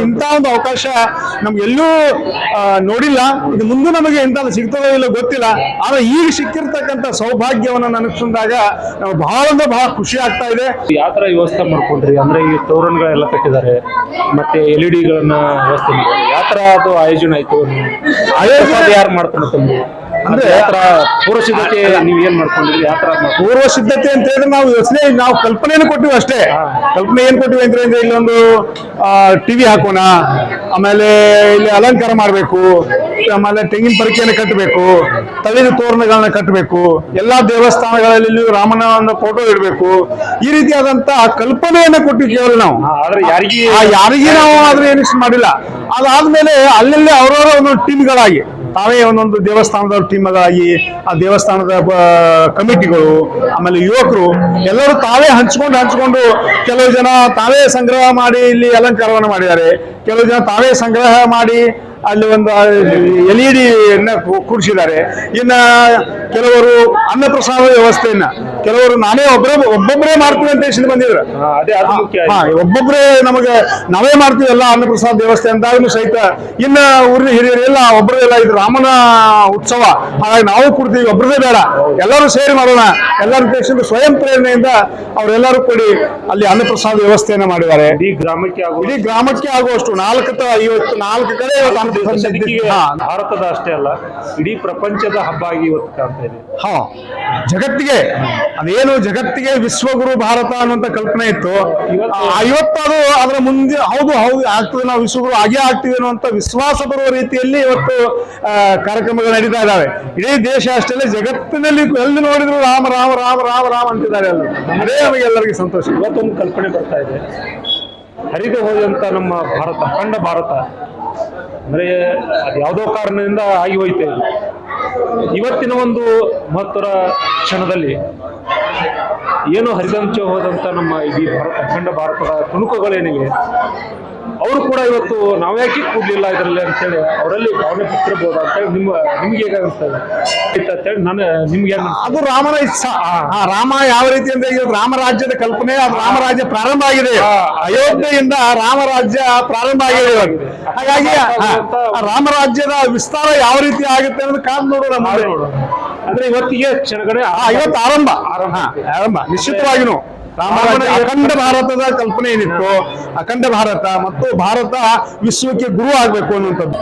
ಇಂಥ ಒಂದು ಅವಕಾಶ ನಮ್ಗೆಲ್ಲೂ ನೋಡಿಲ್ಲ. ಇದು ಮುಂದೆ ನಮಗೆ ಇಂಥದ್ದು ಸಿಗ್ತದೋ ಇಲ್ಲ ಗೊತ್ತಿಲ್ಲ. ಆದ್ರೆ ಈಗ ಸಿಕ್ಕಿರ್ತಕ್ಕಂಥ ಸೌಭಾಗ್ಯವನ್ನು ನನಗಿಸಿದಾಗ ನಾವು ಬಹಳ ಅಂದ್ರೆ ಬಹಳ ಖುಷಿ ಆಗ್ತಾ ಇದೆ. ಯಾವ ತರ ವ್ಯವಸ್ಥೆ ಮಾಡ್ಕೊಂಡ್ರಿ ಅಂದ್ರೆ ಈ ತೋರಣಗಳೆಲ್ಲ ಕಟ್ಟಿದ್ದಾರೆ ಮತ್ತೆ ಎಲ್ ಇ ಡಿಗಳನ್ನ ವ್ಯವಸ್ಥೆ ಮಾಡಿದ್ದಾರೆ. ಯಾವ ತರ ಅದು ಆಯೋಜನೆ ಆಯ್ತು. ಯಾರು ಮಾಡ್ಕೊಂಡು ಅಂದ್ರೆ ಪೂರ್ವ ಸಿದ್ಧತೆ ನೀವು ಏನ್ ಮಾಡ್ಕೊಂಡಿದ್ರಿ ಯಾವ ಪೂರ್ವ ಸಿದ್ಧತೆ ಅಂತ ಹೇಳಿದ್ರೆ ನಾವು ಯೋಚನೆ ನಾವು ಕಲ್ಪನೆಯನ್ನು ಕೊಟ್ಟಿವಿ ಅಷ್ಟೇ. ಕಲ್ಪನೆ ಏನ್ ಕೊಟ್ಟಿವಿ ಅಂದ್ರೆ ಇಲ್ಲೊಂದು ಟಿವಿ ಹಾಕೋಣ ಆಮೇಲೆ ಇಲ್ಲಿ ಅಲಂಕಾರ ಮಾಡಬೇಕು ಆಮೇಲೆ ತೆಂಗಿನ ಪರಿಕೆಯನ್ನು ಕಟ್ಟಬೇಕು ತಳಿದ ತೋರಣಗಳನ್ನ ಕಟ್ಟಬೇಕು ಎಲ್ಲಾ ದೇವಸ್ಥಾನಗಳಲ್ಲಿ ರಾಮನ ಒಂದು ಫೋಟೋ ಇಡಬೇಕು. ಈ ರೀತಿಯಾದಂತ ಕಲ್ಪನೆಯನ್ನ ಕೊಟ್ಟು ಕೇವಲ ನಾವು. ಯಾರಿಗೆ ನಾವು ಆದ್ರೆ ಏನು ಮಾಡಿಲ್ಲ. ಅದಾದ್ಮೇಲೆ ಅಲ್ಲಲ್ಲೇ ಅವರವರ ಒಂದು ಟೀಮ್ಗಳಾಗಿ ತಾವೇ ಒಂದೊಂದು ದೇವಸ್ಥಾನದ ಟೀಮ್ಗಳಾಗಿ ಆ ದೇವಸ್ಥಾನದ ಕಮಿಟಿಗಳು ಆಮೇಲೆ ಯುವಕರು ಎಲ್ಲರೂ ತಾವೇ ಹಂಚ್ಕೊಂಡು ಹಂಚ್ಕೊಂಡು ಕೆಲವು ಜನ ತಾವೇ ಸಂಗ್ರಹ ಮಾಡಿ ಇಲ್ಲಿ ಅಲಂಕಾರವನ್ನು ಮಾಡಿದ್ದಾರೆ. ಕೆಲವು ಜನ ತಾವೇ ಸಂಗ್ರಹ ಮಾಡಿ ಅಲ್ಲಿ ಒಂದು ಎಲ್ ಇ ಡಿಯನ್ನ ಕೂಡಿಸಿದ್ದಾರೆ ಇನ್ನ ಕೆಲವರು ಅನ್ನಪ್ರಸಾದ ವ್ಯವಸ್ಥೆಯನ್ನ ಕೆಲವರು ನಾನೇ ಒಬ್ಬರೇ ಒಬ್ಬೊಬ್ಬರೇ ಮಾಡ್ತೀವಿ ಅಂತ ಹೇಳಿ ಬಂದಿದ್ರು ಹಾ, ಒಬ್ಬೊಬ್ರೇ ನಮಗೆ ನಾವೇ ಮಾಡ್ತೀವಿ ಎಲ್ಲ ಅನ್ನಪ್ರಸಾದ ವ್ಯವಸ್ಥೆ ಅಂದಾಗಲೂ ಸಹಿತ. ಇನ್ನ ಊರಿನ ಹಿರಿಯರು ಎಲ್ಲ ಒಬ್ಬರೇ ಎಲ್ಲ ಇದು ರಾಮನ ಉತ್ಸವ ಹಾಗಾಗಿ ನಾವು ಕೊಡ್ತೀವಿ ಒಬ್ಬರದೇ ಬೇಡ. ಎಲ್ಲರೂ ಸೇರಿ ಮಾಡೋಣ. ಎಲ್ಲರೂ ದೇಶದ ಸ್ವಯಂ ಪ್ರೇರಣೆಯಿಂದ ಅವರೆಲ್ಲರೂ ಕೊಡಿ ಅಲ್ಲಿ ಅನ್ನಪ್ರಸಾದ ವ್ಯವಸ್ಥೆಯನ್ನ ಮಾಡಿದ್ದಾರೆ. ಇಡೀ ಗ್ರಾಮಕ್ಕೆ ಇಡೀ ಗ್ರಾಮಕ್ಕೆ ಆಗುವಷ್ಟು ನಾಲ್ಕು ತ ಇವತ್ತು ನಾಲ್ಕು ಕಡೆ ಇವತ್ತು ಭಾರತದ ಅಷ್ಟೇ ಅಲ್ಲ ಇಡೀ ಪ್ರಪಂಚದ ಹಬ್ಬ ಆಗಿ ಇವತ್ತು ಕಾಣ್ತಾ ಇದೆ. ಹಾ ಜಗತ್ತಿಗೆ ಅದೇನು ಜಗತ್ತಿಗೆ ವಿಶ್ವಗುರು ಭಾರತ ಅನ್ನುವಂತ ಕಲ್ಪನೆ ಇತ್ತು. ಇವತ್ತು ಅದು ಅದರ ಮುಂದೆ ಹೌದು ಹೌದು ಆಗ್ತದೆ ನಾವು ವಿಶ್ವಗುರು ಆಗೇ ಆಗ್ತೀವಿ ಅನ್ನುವಂತ ವಿಶ್ವಾಸ ಬರುವ ರೀತಿಯಲ್ಲಿ ಇವತ್ತು ಕಾರ್ಯಕ್ರಮಗಳು ನಡೀತಾ ಇದ್ದಾವೆ ಇಡೀ ದೇಶ ಅಷ್ಟೇ ಅಲ್ಲ, ಜಗತ್ತಿನಲ್ಲಿ ಎಲ್ಲಿ ನೋಡಿದ್ರು ರಾಮ ರಾಮ ರಾಮ ರಾಮ ರಾಮ ಅಂತಿದ್ದಾರೆ ಎಲ್ಲರೂ. ಅದೇ ನಮಗೆ ಎಲ್ಲರಿಗೂ ಸಂತೋಷ. ಇವತ್ತೊಂದು ಕಲ್ಪನೆ ಬರ್ತಾ ಇದೆ. ಹರಿದು ಹೋದಂತ ನಮ್ಮ ಭಾರತ ಅಖಂಡ ಭಾರತ ಅಂದ್ರೆ ಅದು ಯಾವುದೋ ಕಾರಣದಿಂದ ಆಗಿ ಹೋಯ್ತೇ. ಇವತ್ತಿನ ಒಂದು ಮಹತ್ವರ ಕ್ಷಣದಲ್ಲಿ ಏನು ಹರಿದಂಚ ಹೋದಂತ ನಮ್ಮ ಇಡೀ ಭಾರತ ಅಖಂಡ ಭಾರತದ ತುಣುಕುಗಳೇನಿವೆ ಅವರು ಕೂಡ ಇವತ್ತು ನಾವ್ಯಾಕೆ ಕೂಡಲಿಲ್ಲ ಇದರಲ್ಲಿ ಅಂತೇಳಿ ಅವರಲ್ಲಿ ಭಾವನೆ ಪಟ್ಟಿರ್ಬೋದು ಅಂತೇಳಿ ನಿಮ್ಮ ನಿಮ್ಗೆ ಹೇಗಾಗುತ್ತೆ ಅಂತೇಳಿ ನಾನು ನಿಮ್ಗೆ ಏನು ಅದು ರಾಮನ ಇಚ್ಛಾ ರಾಮ ಯಾವ ರೀತಿ ಅಂದ್ರೆ ಇವತ್ತು ರಾಮರಾಜ್ಯದ ಕಲ್ಪನೆ ಅದು ರಾಮರಾಜ್ಯ ಪ್ರಾರಂಭ ಆಗಿದೆ. ಅಯೋಧ್ಯೆಯಿಂದ ರಾಮರಾಜ್ಯ ಪ್ರಾರಂಭ ಆಗಿದೆ ಹಾಗಾಗಿ ರಾಮರಾಜ್ಯದ ವಿಸ್ತಾರ ಯಾವ ರೀತಿ ಆಗುತ್ತೆ ಅನ್ನೋದು ಕಾದ್ ನೋಡೋಣ ನೋಡೋಣ. ಅಂದ್ರೆ ಇವತ್ತಿಗೆ ಕ್ಷಣಗಳೇ ಆ, ಇವತ್ತು ಆರಂಭ. ಆರಂಭ. ಆರಂಭ. ನಿಶ್ಚಿತವಾಗಿನೂ. ರಾಮರಾಜ್ಯ ಅಖಂಡ ಭಾರತದ ಕಲ್ಪನೆ ಏನಿತ್ತು ಅಖಂಡ ಭಾರತ ಮತ್ತು ಭಾರತ ವಿಶ್ವಕ್ಕೆ ಗುರು ಆಗ್ಬೇಕು ಅನ್ನುವಂಥದ್ದು